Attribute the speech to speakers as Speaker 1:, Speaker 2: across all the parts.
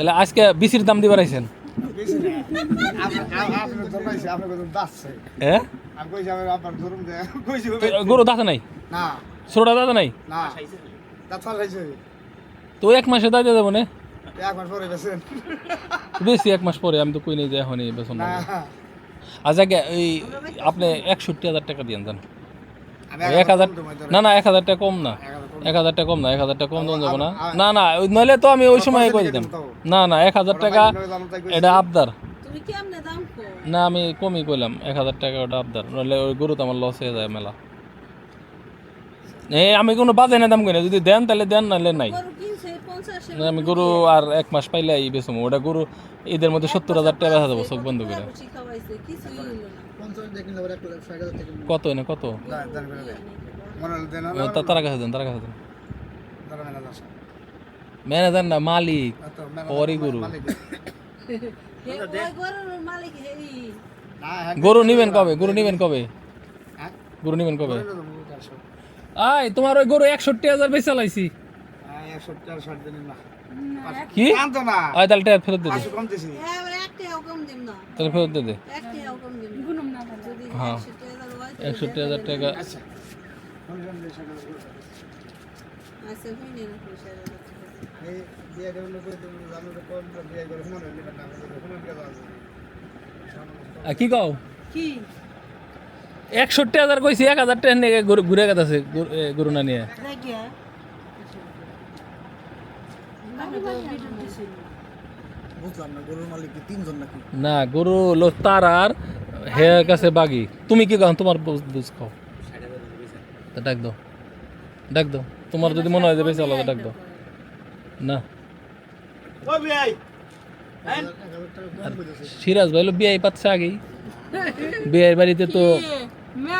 Speaker 1: তাহলে আজকে বিসির দাম দিবার আইছেন হ্যাঁ? গরু দাঁতে নাই? ছোটা দাঁতে নাই?
Speaker 2: না
Speaker 1: তো এক মাসে দাঁতে যাব না? বেশি এক মাস পরে আমি তো কই নাই যে এখনই বেতন
Speaker 2: না
Speaker 1: আচ্ছা গে, এই আপনি একষট্টি হাজার টাকা দিয়ে দেন এক হাজার না না এক হাজার টাকা কম না। এক হাজার টাকা কম না এক হাজার টাকা কম দেওয়া যাব না। না না ওই নইলে তো আমি ওই সময় করে দিতাম। না না এক হাজার টাকা এটা আবদার। না আমি কমই কইলাম এক হাজার টাকা ওটা আবদার। নইলে ওই গরু তো আমার লস হয়ে যায় মেলা। এই আমি কোনো বাজে না দাম কই না যদি দেন তাহলে দেন নাহলে নাই। আমি গরু আর এক মাস পাইলে এই বেচবো ওটা গরু ঈদের মধ্যে সত্তর হাজার টাকা বেচা দেবো চোখ বন্ধ করে।
Speaker 3: রুচি খাওয়াইছে কিছুই হইল না।
Speaker 1: কত? এনে কত তারা কাছে দেন তারা কাছে দেন। ম্যানেজার না মালিক।
Speaker 2: তো মেলা
Speaker 1: পরই গরু।
Speaker 2: হ্যাঁ
Speaker 1: গরু নিবেন কবে? গরু নিবেন কবে?
Speaker 2: হ্যাঁ?
Speaker 1: গরু নিবেন কবে? আই তোমার ওই গরু একষট্টি হাজার বেচে চালাইছি।
Speaker 2: হ্যাঁ
Speaker 1: কি? আয় তাহলে টাকা ফেরত দে দে।
Speaker 2: পাঁচশো কম দিছি
Speaker 3: হ্যাঁ একটাও কম দিম না।
Speaker 1: তাহলে ফেরত দে দে।
Speaker 3: একটাও কম দিম গুনুম না যদি
Speaker 1: হ্যাঁ।
Speaker 3: 160 হাজার হয়
Speaker 1: একষট্টি হাজার টাকা
Speaker 2: আচ্ছা কোনজন দেশে
Speaker 3: আচ্ছা হইনি না পয়সা
Speaker 2: এই দিয়ে দেবো লোক আমরা তো কম দিয়ে করে মনে হল না মনে হল
Speaker 1: আর কি কও
Speaker 3: কি
Speaker 1: একষট্টি হাজার কইছি এক হাজার টাকা নিয়ে গরু ঘুরে গেছে গরু না নিয়ে।
Speaker 3: দেখিয়া আমি তো ভিডিও দিছি।
Speaker 2: বুঝলাম না গরুর মালিক কি তিনজন নাকি?
Speaker 1: না গরু হলো তার আর হেয়ার কাছে বাগি। তুমি কি কও? তোমার বুঝ বুঝ খাও তা ডাক দাও। ডাক দাও। তোমার যদি মনে হয় যে বেশি আলাদা ডাক দাও না। সিরাজ ভাই হলো বিয়ে পাচ্ছে আগেই। বিয়ের বাড়িতে তো
Speaker 4: না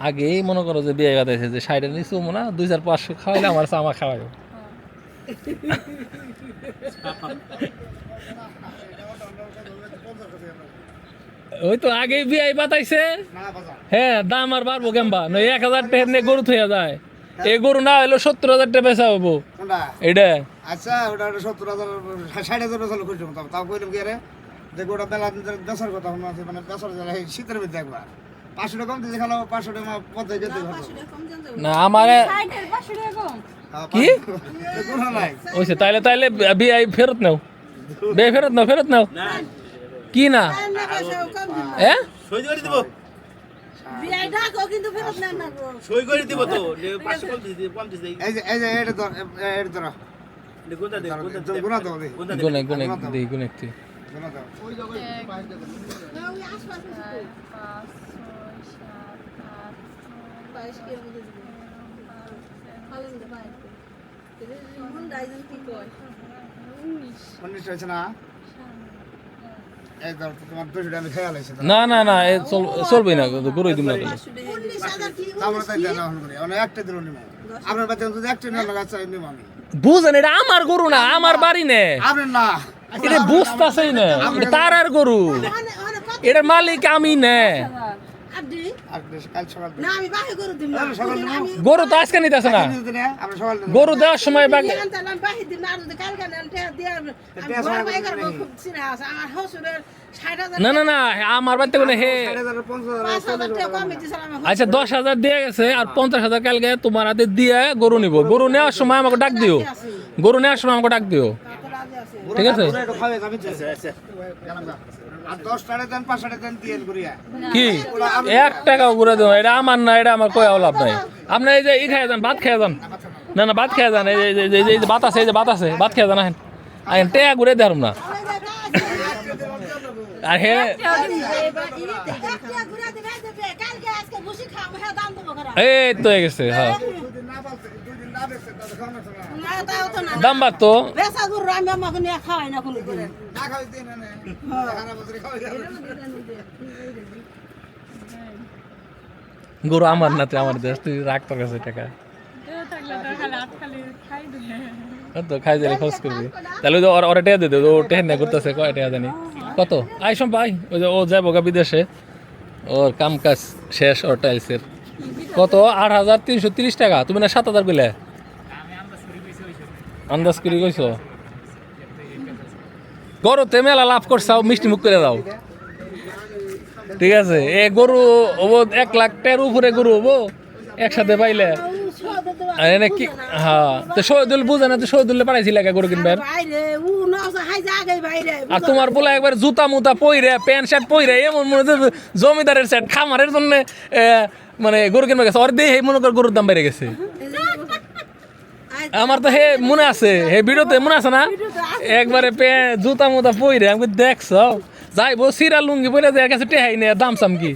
Speaker 1: আগেই মনে করো যে বিয়ে বাতাইছে যে সাইডে নিচু হয় দুই চার পাঁচশো খাওয়াইলে আমার চামা খাওয়াইও ওই তো আগে বিয়ে বাতাইছে
Speaker 2: না
Speaker 1: হ্যাঁ দাম আর বাড়বো কেমবা? নয় এক হাজার টাকা নিয়ে গরু থইয়া যায়। এই গরু না হইল সত্তর হাজার টাকা বেচা হব এটা
Speaker 2: আচ্ছা ওটা ওটা সত্তর হাজার ষাট হাজার বেসাল খুঁজছো তাও তাও কইলাম কি রে যে গোটা বেলা বেসার কথা মনে আছে মানে বেসার শীতের ভিতরে একবার। পাঁচশো টাকা কম দিতে খেলো পাঁচশো টাকা পথে যেতে হবে
Speaker 1: না আমারে
Speaker 4: পাঁচশো টাকা
Speaker 1: কি? ওইসে তাইলে তাইলে বিয়ে ফেরত নাও। বিয়ে ফেরত নাও ফেরত নাও। কি না? হ্যাঁ
Speaker 5: সই করে দিব।
Speaker 3: বিয়াই ডাকো কিন্তু ফেরত নেন না গো।
Speaker 5: সই করে দিব তো
Speaker 2: এই যে এই যে এটা ধর এটা ধর। গুণা দাও
Speaker 1: দিই একটি?
Speaker 4: উনিশ।
Speaker 2: উনিশ হয়েছে না এই ধর তোমার দুশো টাকা আমি খেয়াল হয়েছে
Speaker 1: না না না চলবে না গরুই দিব না
Speaker 2: আমি।
Speaker 1: বুঝেন এটা আমার গরু না আমার বাড়ি নে। এটা বুঝতাছেই না তার আর গরু।
Speaker 3: অনেক- অনেক
Speaker 1: এটা মালিক আমি নে।
Speaker 3: আড্ডি?
Speaker 2: আর বেশ কাল সকাল
Speaker 3: না, আমি বাহে গরু দিম না।
Speaker 2: সকাল
Speaker 3: ওদিন আমি-
Speaker 1: গরু তো আজকে নিতেছে না
Speaker 2: দিতে না আমরা সকাল
Speaker 1: গরু দেওয়ার সময় বাকি
Speaker 3: আমি আনতাম, আমি বাহে দিম না, আর যদি কালকে নেন, টেহা দিয়ে আমি- আমি
Speaker 2: টেহা
Speaker 3: ঘর
Speaker 2: ছাড়া
Speaker 3: বাই
Speaker 2: করতে
Speaker 3: করবো,
Speaker 2: নেই।
Speaker 3: খুব চিন্তা আছে। আমার শ্বশুরের ষাট হাজার
Speaker 1: না না না আমার বাড়িতে কোনো হে
Speaker 2: ষাট হাজার পঞ্চাশ হাজার
Speaker 3: পাঁচ হাজার টাকা কমে দিয়েছিলাম আমার
Speaker 1: আচ্ছা দশ হাজার দিয়ে গেছে আর পঞ্চাশ হাজার কালকে তোমার হাতে দিয়ে গরু নিব গরু নেওয়ার সময় আমাকে ডাক দিও গরু নেওয়ার সময় আমাকে ডাক দিও
Speaker 3: কত রাজি আছে।
Speaker 1: ঠিক আছে?
Speaker 2: টাকা টাকা
Speaker 1: কি? এক টাকাও ঘুরে দেবো এটা আমার না এটা আমার কয়া লাভ নাই। আপনি এই যে ই খাই যান ভাত খেয়ে যান। না না ভাত খেয়ে যান এই যে- এই যে- এই যে- এই যে ভাত আছে এই যে ভাত আছে ভাত খেয়ে যান আহেন। আহেন টেয়া ঘুরে দেখাম না। আর হে
Speaker 3: একটা ঘুরে দিবে, দিবে। কালকে আজকে বসে খাব, হ্যাঁ, দাম দেবো ঘরে।
Speaker 1: এই তো হয়ে গেছে হ্যাঁ।
Speaker 3: খাওয়াই
Speaker 2: যাবে
Speaker 1: গরু আমার না তুই আমার দেশ, তুই রাখ কাছে, টাকা। ও তো করবি। তাহলে ওই ও জানি। কত? আইসম ভাই, ওই যে ও যাব গা বিদেশে। ওর কাম কাজ শেষ, ওর টাইলসের। কত? আট হাজার তিনশো তিরিশ টাকা। তুমি না সাত হাজার পেলে আন্দাজ করে কইছো? গরুতে মেলা লাভ করছাও মিষ্টি মুখ করে দাও। ঠিক আছে? এ গরু হব এক লাখ টাকার উপরে গরু হব একসাথে পাইলে। এনে কি হ্যাঁ তো শহীদুল বুঝে না তো শহীদুল্লে পাঠাইছিল একা গরু কিনবার? আর তোমার বলে একবার জুতা মুতা পইরে প্যান্ট শার্ট পইরে এমন মনে হচ্ছে জমিদারের সেট খামারের জন্য মানে গরু কিনবে গেছে। দিয়ে মনে কর গরুর দাম বেড়ে গেছে। আমার তো হে মনে আছে হে ভিডিওতে মনে আছে না? একবারে পে জুতা মুতা পইরে আমি দেখছ? যাইবো সিরা লুঙ্গি পরে যায় কাছে টেহাই নে দাম সাম কি?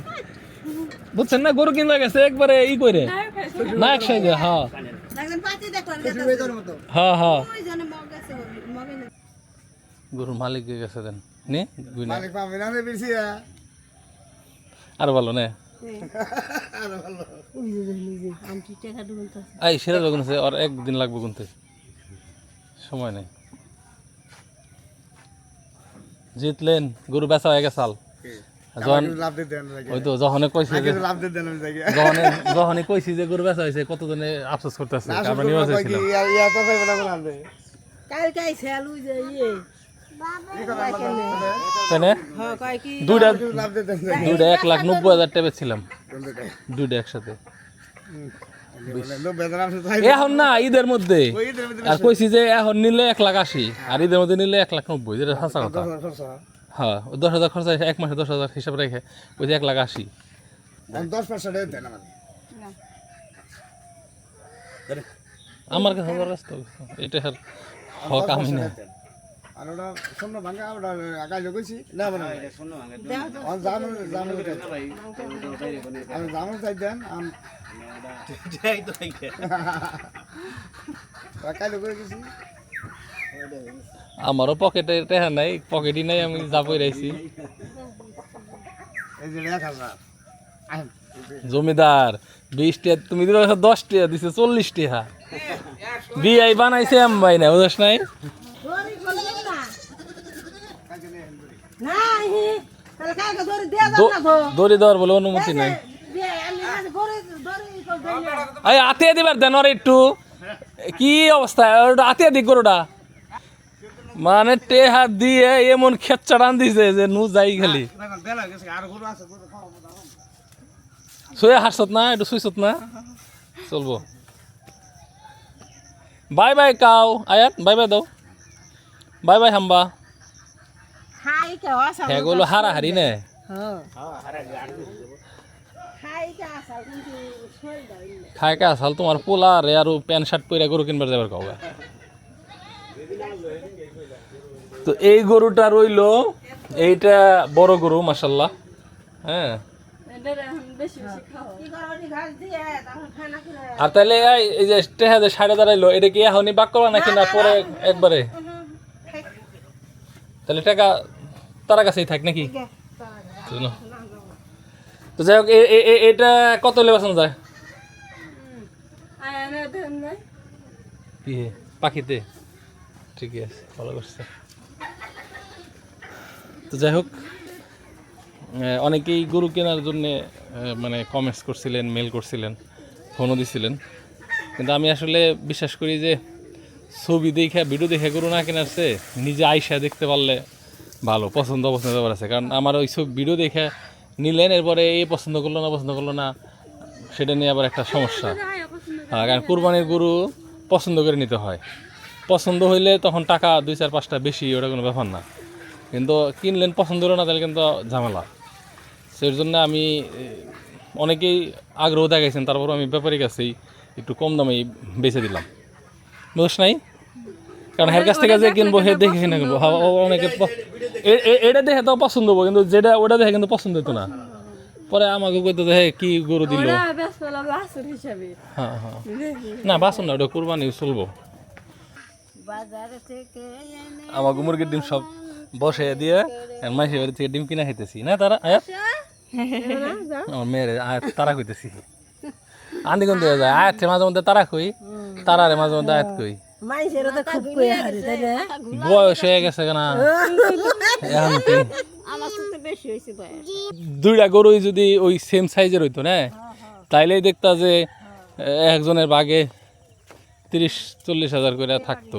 Speaker 1: বুঝছেন না? গরু কিনবা গেছে একবারে ই করে না এক সাইজে হ্যাঁ
Speaker 3: যে
Speaker 1: হ্যাঁ হ্যাঁ গরুর মালিক গেছে দেন। নে না আর ভালো নে।
Speaker 3: তো
Speaker 1: আই সেরা বেগুন আছে আর একদিন লাগবে গুনতে। সময় নেই। জিতলেন গরু বেচা হয়ে গেছাল যখন
Speaker 2: লাভ দিতে দেন নাকি
Speaker 1: ওই তো যখন কইছি যে কইছি গরু বেচা হয়েছে কতজনে আফসোস করতেছে?
Speaker 3: যে
Speaker 1: তাই না
Speaker 3: হ্যাঁ কয় কি?
Speaker 1: দুইটা
Speaker 2: লাভ দিতে দেন
Speaker 1: দুইটা এক লাখ নব্বই হাজার টাকা ছিলাম দুইটা একসাথে।
Speaker 2: লোক বেতন আছে তাই
Speaker 1: এখন না ঈদের মধ্যে। আর কইছি যে এখন নিলে এক লাখ আশি আর ঈদের মধ্যে নিলে এক লাখ নব্বই যেটা হাসা কথা। হ্যাঁ দশ হাজার খরচা এক মাসে দশ হাজার হিসাব রেখে ওই যে এক লাখ আশি।
Speaker 2: দশ
Speaker 1: আমার কাছে আমার কাছে তো এটা হক আমি না।
Speaker 2: আর ওটা শূন্য ভাঙা ওটা আকাশ কইছি না মানে আমি চাই দেন আমি
Speaker 5: নাই।
Speaker 2: আকাশ গেছি
Speaker 1: আমারও পকেটে টেহা নাই পকেটই নাই আমি যাবই রাইছি।
Speaker 2: এই যে এক
Speaker 1: জমিদার বিশ টাকা তুমি দিলে দশ টাকা দিছে চল্লিশ টাকা বিআই বানাইছে এম ভাই না বুঝছ নাই
Speaker 3: দড়ি বলবেন না না হি তাহলে কাকে দড়ি দেয়া যাবে
Speaker 1: দ-
Speaker 3: না গো
Speaker 1: দড়ি দেওয়ার বলে অনুমতি নাই
Speaker 3: দিয়ে আমি আজ দড়ি দড়ি কই দেই না
Speaker 1: এই আতিয়া দিবার দেন ওর একটু কি অবস্থা ওটা আতিয়া দিক গরুটা মানে টেহা দিয়ে এমন খেচ্চা টান দিছে যে নু যাই খালি
Speaker 2: দেখুন, বেলা হয়ে গেছে আর গরু আছে গরু খাওয়াবো না।
Speaker 1: শুয়ে হাসত না একটু শুইছত না চলবো বাই বাই কাও আয়াত বাই বাই দাও বাই বাই হাম্বা
Speaker 3: খাই কে আসা
Speaker 1: হ্যাঁ গুলো হারাহারি নে?
Speaker 3: খাই কে
Speaker 1: আসাল তোমার পোলা রে আর প্যান্ট শার্ট পরে গরু কিনবার যাবার কাউকে তো এই গরুটা রইল এইটা বড় গরু মাসাল্লাহ হ্যাঁ আর তাহলে এই- এই যে টেহা যে সাড়ে দাঁড়াইলো এটা কি এখনই বাক করবা নাকি না পরে একবারে তাহলে টাকা তার কাছেই থাক নাকি? তো যাই হোক এটা কত হলে বাঁচানো যায়? হে? পাখিতে। ঠিকই আছে ভালো করছে। তো যাই হোক অনেকেই গরু কেনার জন্য মানে কমেন্টস করছিলেন মেল করছিলেন ফোনও দিছিলেন। কিন্তু আমি আসলে বিশ্বাস করি যে ছবি দেখে ভিডিও দেখে গরু না কেনার চেয়ে নিজে আইসা দেখতে পারলে ভালো, পছন্দ অপছন্দ ব্যাপার আছে। কারণ আমার ওই সব ভিডিও দেখে নিলেন, এরপরে এই পছন্দ করল, না পছন্দ করল না, সেটা নিয়ে আবার একটা সমস্যা। হ্যাঁ কারণ কুরবানির গরু পছন্দ করে নিতে হয়। পছন্দ হইলে তখন টাকা দুই চার পাঁচটা বেশি, ওটা কোনো ব্যাপার না। কিন্তু কিনলেন, পছন্দ হলো না, তাহলে কিন্তু ঝামেলা। সেই জন্য আমি অনেকেই আগ্রহ দেখাইছেন তারপর আমি ব্যাপারীর কাছেই একটু কম দামে বেছে দিলাম। বুঝছ নাই? কারণ হের কাছ থেকে যে কিনবো হে দেখে কিনে কিনবো। হ্যাঁ, অনেকে এটা দেখে তো পছন্দ হব কিন্তু যেটা ওটা দেখে কিন্তু পছন্দ হতো না। পরে আমাকে কইতে হে কি গরু দিল? হ্যাঁ হ্যাঁ। না বাসন না ওটা কোরবানি চলবো আমাকে মুরগির ডিম সব বসে দিয়ে মাসির বাড়ি থেকে ডিম কিনা খাইতেছি। না তারা আয়াত আমার মেয়ের আয়াত তারা কইতেছি। আন্দি কোন যায় আয়াত মাঝে মধ্যে তারা কই তারারে মাঝে মধ্যে আয়াত কই।
Speaker 3: মাইসের তো খুব কই হারে তাই না?
Speaker 1: বয়স হয়ে গেছে কেনা। এখন দুইটা গরুই যদি ওই সেম সাইজের হইতো না? তাইলেই দেখতা যে একজনের বাগে তিরিশ চল্লিশ হাজার করে থাকতো।